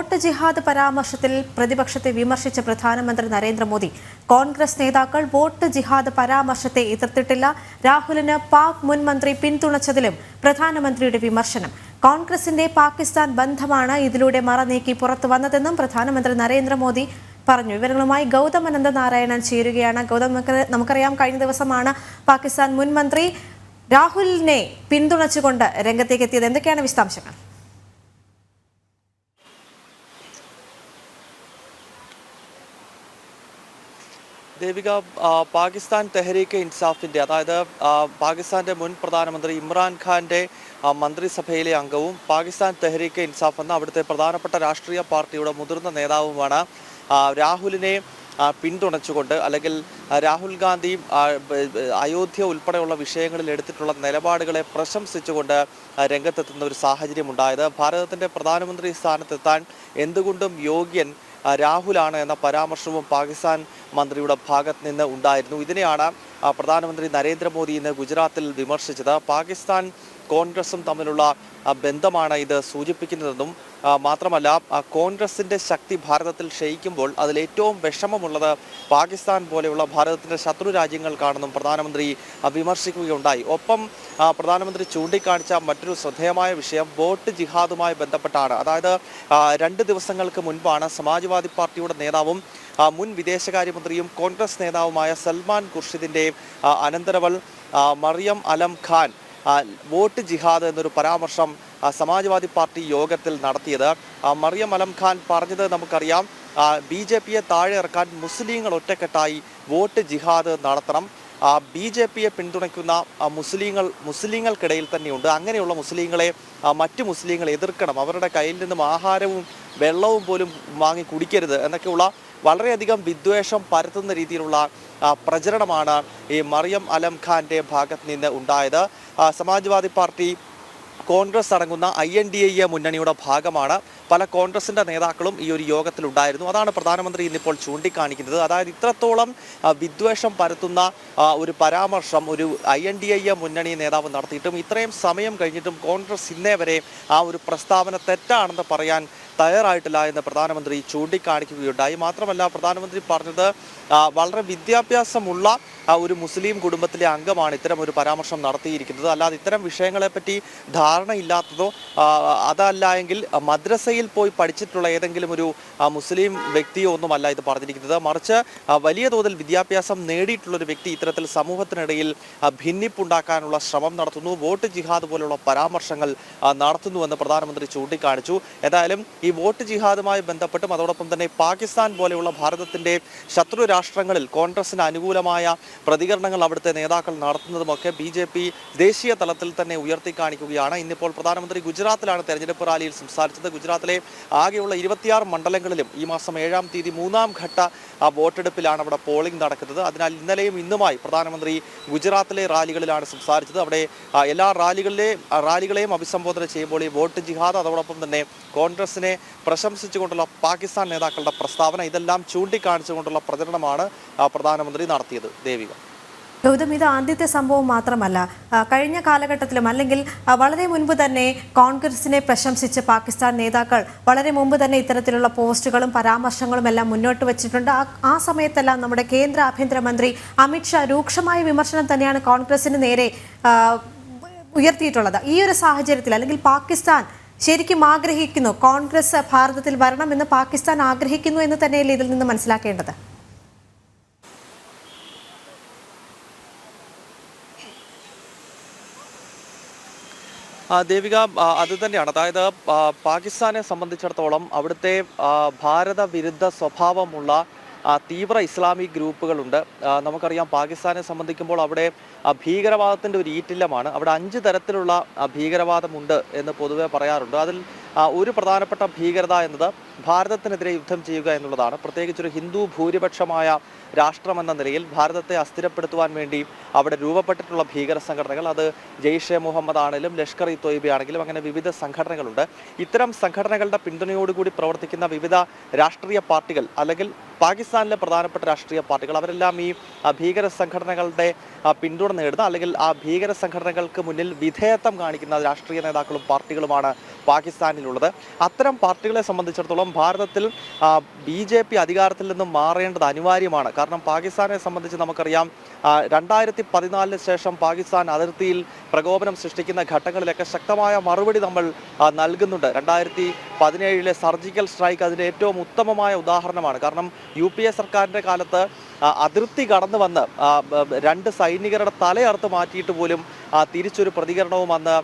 Vote ജിഹാദ് പരാമർശത്തിൽ പ്രതിപക്ഷത്തെ വിമർശിച്ച പ്രധാനമന്ത്രി നരേന്ദ്രമോദി. കോൺഗ്രസ് നേതാക്കൾ വോട്ട് ജിഹാദ് പരാമർശത്തെ എതിർത്തിട്ടില്ല. രാഹുലിന് പാക് മുൻ മന്ത്രി പിന്തുണച്ചതിലും പ്രധാനമന്ത്രിയുടെ വിമർശനം. കോൺഗ്രസിന്റെ പാകിസ്ഥാൻ ബന്ധമാണ് ഇതിലൂടെ മറനീക്കി പുറത്തു വന്നതെന്നും പ്രധാനമന്ത്രി നരേന്ദ്രമോദി പറഞ്ഞു. വിവരങ്ങളുമായി ഗൗതം അനന്ത നാരായണൻ ചേരുകയാണ്. ഗൗതം നമുക്കറിയാം കഴിഞ്ഞ ദിവസമാണ് പാകിസ്ഥാൻ മുൻ മന്ത്രി രാഹുലിനെ പിന്തുണച്ചുകൊണ്ട് രംഗത്തേക്ക് എത്തിയത്. എന്തൊക്കെയാണ് വിശദാംശങ്ങൾ? ദേവിക പാകിസ്ഥാൻ തെഹരീക്ക് ഇൻസാഫിന്റെ അതായത് പാകിസ്ഥാന്റെ മുൻ പ്രധാനമന്ത്രി ഇമ്രാൻഖാന്റെ മന്ത്രിസഭയിലെ അംഗവും പാകിസ്ഥാൻ തെഹരീക്ക് ഇൻസാഫ് എന്ന അവിടുത്തെ പ്രധാനപ്പെട്ട രാഷ്ട്രീയ പാർട്ടിയുടെ മുതിർന്ന നേതാവുമാണ് രാഹുലിനെ പിന്തുണച്ചുകൊണ്ട് അല്ലെങ്കിൽ രാഹുൽ ഗാന്ധി അയോധ്യ ഉൾപ്പെടെയുള്ള വിഷയങ്ങളിൽ എടുത്തിട്ടുള്ള നിലപാടുകളെ പ്രശംസിച്ചുകൊണ്ട് രംഗത്തെത്തുന്ന ഒരു സാഹചര്യം ഉണ്ടായത് ഭാരതത്തിന്റെ പ്രധാനമന്ത്രി സ്ഥാനത്തെത്താൻ എന്തുകൊണ്ടും യോഗ്യൻ രാഹുലാണ് എന്ന പരാമർശവും പാകിസ്ഥാൻ മന്ത്രിയുടെ ഭാഗത്ത് നിന്ന് ഉണ്ടായിരുന്നു. ഇതിനെയാണ് പ്രധാനമന്ത്രി നരേന്ദ്രമോദി ഇന്ന് ഗുജറാത്തിൽ വിമർശിച്ചത്. പാകിസ്ഥാൻ കോൺഗ്രസും തമ്മിലുള്ള ബന്ധമാണ് ഇത് സൂചിപ്പിക്കുന്നതെന്നും മാത്രമല്ല കോൺഗ്രസിന്റെ ശക്തി ഭാരതത്തിൽ ക്ഷയിക്കുമ്പോൾ അതിൽ ഏറ്റവും വിഷമമുള്ളത് പാകിസ്ഥാൻ പോലെയുള്ള ഭാരതത്തിന്റെ ശത്രു രാജ്യങ്ങൾക്കാണെന്നും പ്രധാനമന്ത്രി വിമർശിക്കുകയുണ്ടായി. ഒപ്പം പ്രധാനമന്ത്രി ചൂണ്ടിക്കാണിച്ച മറ്റൊരു ശ്രദ്ധേയമായ വിഷയം വോട്ട് ജിഹാദുമായി ബന്ധപ്പെട്ടാണ്. അതായത് രണ്ട് ദിവസങ്ങൾക്ക് മുൻപാണ് സമാജ്വാദി പാർട്ടിയുടെ നേതാവും മുൻ വിദേശകാര്യമന്ത്രിയും കോൺഗ്രസ് നേതാവുമായ സൽമാൻ ഖുർഷിദിന്റെ അനന്തരവൾ മറിയം അലം ഖാൻ വോട്ട് ജിഹാദ് എന്നൊരു പരാമർശം സമാജ്വാദി പാർട്ടി യോഗത്തിൽ നടത്തിയത്. മറിയം അലം ഖാൻ പറഞ്ഞത് നമുക്കറിയാം. ബി ജെ പിയെ താഴെ ഇറക്കാൻ മുസ്ലിങ്ങൾ ഒറ്റക്കെട്ടായി വോട്ട് ജിഹാദ് നടത്തണം. ബി ജെ പിയെ പിന്തുണയ്ക്കുന്ന മുസ്ലിങ്ങൾ മുസ്ലിങ്ങൾക്കിടയിൽ തന്നെയുണ്ട്. അങ്ങനെയുള്ള മുസ്ലിങ്ങളെ മറ്റു മുസ്ലിങ്ങൾ എതിർക്കണം. അവരുടെ കയ്യിൽ നിന്നും ആഹാരവും വെള്ളവും പോലും വാങ്ങി കുടിക്കരുത് എന്നൊക്കെയുള്ള വളരെയധികം വിദ്വേഷം പരത്തുന്ന രീതിയിലുള്ള പ്രചരണമാണ് ഈ മറിയം അലം ഖാന്റെ ഭാഗത്ത് നിന്ന് ഉണ്ടായത്. സമാജ്വാദി പാർട്ടി കോൺഗ്രസ് അടങ്ങുന്ന ഐ എൻ ഡി എ മുന്നണിയുടെ ഭാഗമാണ്. പല കോൺഗ്രസിന്റെ നേതാക്കളും ഈ ഒരു യോഗത്തിലുണ്ടായിരുന്നു. അതാണ് പ്രധാനമന്ത്രി ഇന്നിപ്പോൾ ചൂണ്ടിക്കാണിക്കുന്നത്. അതായത് ഇത്രത്തോളം വിദ്വേഷം പരത്തുന്ന ഒരു പരാമർശം ഒരു ഐ എൻ ഡി എ മുന്നണി നേതാവ് നടത്തിയിട്ടും ഇത്രയും സമയം കഴിഞ്ഞിട്ടും കോൺഗ്രസ് ഇന്നേ വരെ ആ ഒരു പ്രസ്താവന തെറ്റാണെന്ന് പറയാൻ തയ്യാറായിട്ടില്ല എന്ന് പ്രധാനമന്ത്രി ചൂണ്ടിക്കാണിക്കുകയുണ്ടായി. മാത്രമല്ല പ്രധാനമന്ത്രി പറഞ്ഞത് വളരെ വിദ്യാഭ്യാസമുള്ള ഒരു മുസ്ലിം കുടുംബത്തിലെ അംഗമാണ് ഇത്തരം ഒരു പരാമർശം നടത്തിയിരിക്കുന്നത്. അല്ലാതെ ഇത്തരം വിഷയങ്ങളെപ്പറ്റി ധാരണയില്ലാത്തതോ അതല്ല എങ്കിൽ മദ്രസയിൽ പോയി പഠിച്ചിട്ടുള്ള ഏതെങ്കിലും ഒരു മുസ്ലിം വ്യക്തിയോ ഒന്നുമല്ല ഇത് പറഞ്ഞിരിക്കുന്നത്. മറിച്ച് വലിയ തോതിൽ വിദ്യാഭ്യാസം നേടിയിട്ടുള്ള ഒരു വ്യക്തി ഇത്തരത്തിൽ സമൂഹത്തിനിടയിൽ ഭിന്നിപ്പുണ്ടാക്കാനുള്ള ശ്രമം നടത്തുന്നു. വോട്ട് ജിഹാദ് പോലുള്ള പരാമർശങ്ങൾ നടത്തുന്നുവെന്ന് പ്രധാനമന്ത്രി ചൂണ്ടിക്കാണിച്ചു. ഏതായാലും ഈ വോട്ട് ജിഹാദുമായി ബന്ധപ്പെട്ടും അതോടൊപ്പം തന്നെ പാകിസ്ഥാൻ പോലെയുള്ള ഭാരതത്തിന്റെ ശത്രു രാഷ്ട്രങ്ങളിൽ കോൺഗ്രസിന് അനുകൂലമായ പ്രതികരണങ്ങൾ അവിടുത്തെ നേതാക്കൾ നടത്തുന്നതുമൊക്കെ ബി ജെ പി ദേശീയ തലത്തിൽ തന്നെ ഉയർത്തി കാണിക്കുകയാണ്. ഇന്നിപ്പോൾ പ്രധാനമന്ത്രി ഗുജറാത്തിലാണ് തെരഞ്ഞെടുപ്പ് റാലിയിൽ സംസാരിച്ചത്. ഗുജറാത്തിലെ ആകെയുള്ള ഇരുപത്തിയാറ് മണ്ഡലങ്ങളിലും ഈ മാസം ഏഴാം തീയതി മൂന്നാം ഘട്ട വോട്ടെടുപ്പിലാണ് അവിടെ പോളിംഗ് നടക്കുന്നത്. അതിനാൽ ഇന്നലെയും ഇന്നുമായി പ്രധാനമന്ത്രി ഗുജറാത്തിലെ റാലികളിലാണ് സംസാരിച്ചത്. അവിടെ എല്ലാ റാലികളിലെ റാലികളെയും അഭിസംബോധന ചെയ്യുമ്പോൾ ഈ വോട്ട് ജിഹാദ് അതോടൊപ്പം തന്നെ കോൺഗ്രസിനെ പ്രശംസിച്ചുകൊണ്ടുള്ള പാകിസ്ഥാൻ നേതാക്കളുടെ പ്രസ്താവന ഇതെല്ലാം ചൂണ്ടിക്കാണിച്ചുകൊണ്ടുള്ള പ്രചരണമാണ് പ്രധാനമന്ത്രി നടത്തിയത്. ദേവിക. ഗൗതം ഇത് ആദ്യത്തെ സംഭവം മാത്രമല്ല. കഴിഞ്ഞ കാലഘട്ടത്തിലും അല്ലെങ്കിൽ വളരെ മുൻപ് തന്നെ കോൺഗ്രസിനെ പ്രശംസിച്ച് പാകിസ്ഥാൻ നേതാക്കൾ വളരെ മുമ്പ് തന്നെ ഇത്തരത്തിലുള്ള പോസ്റ്റുകളും പരാമർശങ്ങളും എല്ലാം മുന്നോട്ട് വെച്ചിട്ടുണ്ട്. ആ സമയത്തെല്ലാം നമ്മുടെ കേന്ദ്ര ആഭ്യന്തരമന്ത്രി അമിത്ഷാ രൂക്ഷമായ വിമർശനം തന്നെയാണ് കോൺഗ്രസിന് നേരെ ഉയർത്തിയിട്ടുള്ളത്. ഈ ഒരു സാഹചര്യത്തിൽ അല്ലെങ്കിൽ പാകിസ്ഥാൻ ശരിക്കും ആഗ്രഹിക്കുന്നു കോൺഗ്രസ് ഭാരതത്തിൽ വരണമെന്ന് പാകിസ്ഥാൻ ആഗ്രഹിക്കുന്നു എന്ന് തന്നെയല്ലേ ഇതിൽ നിന്ന് മനസ്സിലാക്കേണ്ടത്? ദേവിക അത് തന്നെയാണ്. അതായത് പാകിസ്ഥാനെ സംബന്ധിച്ചിടത്തോളം അവിടുത്തെ ഭാരത വിരുദ്ധ സ്വഭാവമുള്ള തീവ്ര ഇസ്ലാമിക് ഗ്രൂപ്പുകളുണ്ട്. നമുക്കറിയാം പാകിസ്ഥാനെ സംബന്ധിക്കുമ്പോൾ അവിടെ ഭീകരവാദത്തിന്റെ ഒരു ഈറ്റില്ലമാണ്. അവിടെ അഞ്ച് തരത്തിലുള്ള ഭീകരവാദമുണ്ട് എന്ന് പൊതുവെ പറയാറുണ്ട്. അതിൽ ഒരു പ്രധാനപ്പെട്ട ഭീകരത എന്നത് ഭാരതത്തിനെതിരെ യുദ്ധം ചെയ്യുക എന്നുള്ളതാണ്. പ്രത്യേകിച്ച് ഒരു ഹിന്ദു ഭൂരിപക്ഷമായ രാഷ്ട്രമെന്ന നിലയിൽ ഭാരതത്തെ അസ്ഥിരപ്പെടുത്തുവാൻ വേണ്ടി അവിടെ രൂപപ്പെട്ടിട്ടുള്ള ഭീകര സംഘടനകൾ അത് ജെയ്ഷെ മുഹമ്മദ് ആണെങ്കിലും ലഷ്കർ ഇ തൊയ്ബി ആണെങ്കിലും അങ്ങനെ വിവിധ സംഘടനകളുണ്ട്. ഇത്തരം സംഘടനകളുടെ പിന്തുണയോടുകൂടി പ്രവർത്തിക്കുന്ന വിവിധ രാഷ്ട്രീയ പാർട്ടികൾ അല്ലെങ്കിൽ പാകിസ്ഥാനിലെ പ്രധാനപ്പെട്ട രാഷ്ട്രീയ പാർട്ടികൾ അവരെല്ലാം ഈ ഭീകര സംഘടനകളുടെ പിന്തുണ നേടുന്ന അല്ലെങ്കിൽ ആ ഭീകര സംഘടനകൾക്ക് മുന്നിൽ വിധേയത്വം കാണിക്കുന്ന രാഷ്ട്രീയ നേതാക്കളും പാർട്ടികളുമാണ് പാകിസ്ഥാനിലുള്ളത്. അത്തരം പാർട്ടികളെ സംബന്ധിച്ചിടത്തോളം ഭാരതത്തിൽ ബി ജെ പി അധികാരത്തിൽ നിന്ന് മാറേണ്ടത് അനിവാര്യമാണ്. കാരണം പാകിസ്ഥാനെ സംബന്ധിച്ച് നമുക്കറിയാം രണ്ടായിരത്തി പതിനാലിന് ശേഷം പാകിസ്ഥാൻ അതിർത്തിയിൽ പ്രകോപനം സൃഷ്ടിക്കുന്ന ഘട്ടങ്ങളിലൊക്കെ ശക്തമായ മറുപടി നമ്മൾ നൽകുന്നുണ്ട്. രണ്ടായിരത്തി പതിനേഴിലെ സർജിക്കൽ സ്ട്രൈക്ക് അതിന്റെ ഏറ്റവും ഉത്തമമായ ഉദാഹരണമാണ്. കാരണം യു പി എ സർക്കാരിന്റെ കാലത്ത് അതിർത്തി കടന്നു വന്ന് രണ്ട് സൈനികരുടെ തലയറുത്ത് മാറ്റിയിട്ട് പോലും തിരിച്ചൊരു പ്രതികരണവും അന്ന്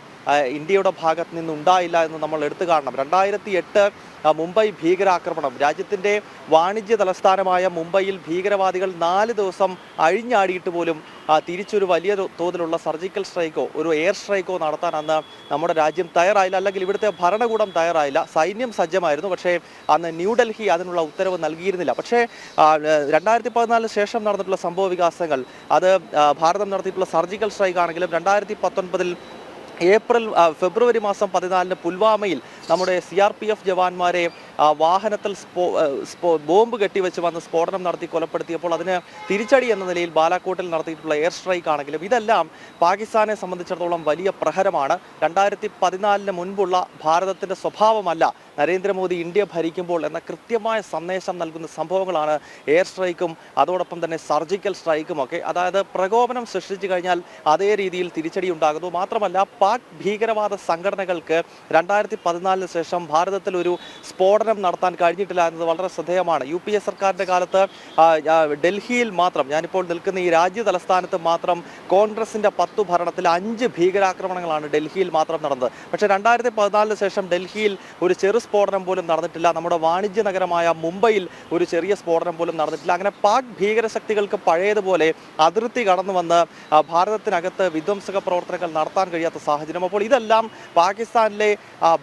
ഇന്ത്യയുടെ ഭാഗത്ത് നിന്ന് ഉണ്ടായില്ല എന്ന് നമ്മൾ എടുത്തു കാണണം. രണ്ടായിരത്തി എട്ട് മുംബൈ ഭീകരാക്രമണം. രാജ്യത്തിന്റെ വാണിജ്യ തലസ്ഥാനമായ മുംബൈയിൽ ഭീകരവാദികൾ നാല് ദിവസം അഴിഞ്ഞാടിയിട്ട് പോലും തിരിച്ചൊരു വലിയ തോതിലുള്ള സർജിക്കൽ സ്ട്രൈക്കോ ഒരു എയർ സ്ട്രൈക്കോ നടത്താൻ അന്ന് നമ്മുടെ രാജ്യം തയ്യാറായില്ല. അല്ലെങ്കിൽ ഇവിടുത്തെ ഭരണകൂടം തയ്യാറായില്ല. സൈന്യം സജ്ജമായിരുന്നു. പക്ഷേ അന്ന് ന്യൂഡൽഹി അതിനുള്ള ഉത്തരവ് നൽകിയിരുന്നില്ല. പക്ഷേ രണ്ടായിരത്തി പതിനാലിന് ശേഷം നടന്നിട്ടുള്ള സംഭവ വികാസങ്ങൾ അത് ഭാരതം നടത്തിയിട്ടുള്ള സർജിക്കൽ സ്ട്രൈക്ക് ആണെങ്കിലും രണ്ടായിരത്തി പത്തൊൻപതിൽ ഏപ്രിൽ ഫെബ്രുവരി മാസം പതിനാലിന് പുൽവാമയിൽ നമ്മുടെ സി ആർ പി എഫ് ജവാന്മാരെ വാഹനത്തിൽ ബോംബ് കെട്ടിവെച്ച് വന്ന് സ്ഫോടനം നടത്തി കൊലപ്പെടുത്തിയപ്പോൾ അതിന് തിരിച്ചടി എന്ന നിലയിൽ ബാലാക്കോട്ടിൽ നടത്തിയിട്ടുള്ള എയർ സ്ട്രൈക്ക് ആണെങ്കിലും ഇതെല്ലാം പാകിസ്ഥാനെ സംബന്ധിച്ചിടത്തോളം വലിയ പ്രഹരമാണ്. രണ്ടായിരത്തി പതിനാലിന് മുൻപുള്ള ഭാരതത്തിന്റെ സ്വഭാവമല്ല നരേന്ദ്രമോദി ഇന്ത്യ ഭരിക്കുമ്പോൾ എന്ന കൃത്യമായ സന്ദേശം നൽകുന്ന സംഭവങ്ങളാണ് എയർ സ്ട്രൈക്കും അതോടൊപ്പം തന്നെ സർജിക്കൽ സ്ട്രൈക്കും ഒക്കെ. അതായത് പ്രകോപനം സൃഷ്ടിച്ചു കഴിഞ്ഞാൽ അതേ രീതിയിൽ തിരിച്ചടി ഉണ്ടാകുന്നു. മാത്രമല്ല പാക് ഭീകരവാദ സംഘടനകൾക്ക് രണ്ടായിരത്തി പതിനാലിന് ശേഷം ഭാരതത്തിൽ ഒരു സ്ഫോടനം നടത്താൻ കഴിഞ്ഞിട്ടില്ല എന്നത് വളരെ ശ്രദ്ധേയമാണ്. യു പി എ സർക്കാരിന്റെ കാലത്ത് ഡൽഹിയിൽ മാത്രം ഞാനിപ്പോൾ നിൽക്കുന്ന ഈ രാജ്യ തലസ്ഥാനത്ത് മാത്രം കോൺഗ്രസിന്റെ പത്തു ഭരണത്തിൽ അഞ്ച് ഭീകരാക്രമണങ്ങളാണ് ഡൽഹിയിൽ മാത്രം നടന്നത്. പക്ഷേ രണ്ടായിരത്തി പതിനാലിന് ശേഷം ഡൽഹിയിൽ ഒരു ചെറു സ്ഫോടനം പോലും നടന്നിട്ടില്ല. നമ്മുടെ വാണിജ്യ നഗരമായ മുംബൈയിൽ ഒരു ചെറിയ സ്ഫോടനം പോലും നടന്നിട്ടില്ല. അങ്ങനെ പാക് ഭീകരശക്തികൾക്ക് പഴയതുപോലെ അതിർത്തി കടന്നു വന്ന് ഭാരതത്തിനകത്ത് വിധ്വംസക പ്രവർത്തനങ്ങൾ നടത്താൻ കഴിയാത്ത സാഹചര്യം. അപ്പോൾ ഇതെല്ലാം പാകിസ്ഥാനിലെ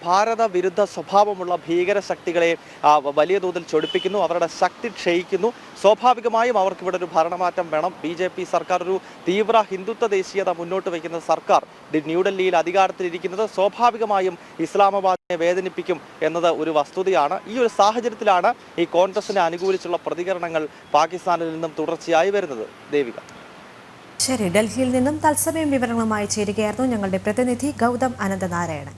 ഭാരത വിരുദ്ധ സ്വഭാവമുള്ള ഭീകര ശക്തികളെ വലിയ തോതിൽ ചൊടിപ്പിക്കുന്നു അവരുടെ ശക്തി ക്ഷയിക്കുന്നു. സ്വാഭാവികമായും അവർക്ക് ഇവിടെ ഒരു ഭരണമാറ്റം വേണം. ബി ജെ പി സർക്കാർ ഒരു തീവ്ര ഹിന്ദുത്വ ദേശീയത മുന്നോട്ട് വയ്ക്കുന്ന സർക്കാർ ന്യൂഡൽഹിയിൽ അധികാരത്തിലിരിക്കുന്നത് സ്വാഭാവികമായും ഇസ്ലാമാബാദിനെ വേദനിപ്പിക്കും എന്നത് ഒരു വസ്തുതയാണ്. ഈ ഒരു സാഹചര്യത്തിലാണ് ഈ കോൺഗ്രസിനെ അനുകൂലിച്ചുള്ള പ്രതികരണങ്ങൾ പാകിസ്ഥാനിൽ നിന്നും തുടർച്ചയായി വരുന്നത്. ദേവിക. ശരി ഡൽഹിയിൽ നിന്നും തത്സമയം വിവരങ്ങളുമായി ചേരുകയായിരുന്നു ഞങ്ങളുടെ പ്രതിനിധി ഗൗതം അനന്തനാരായണൻ.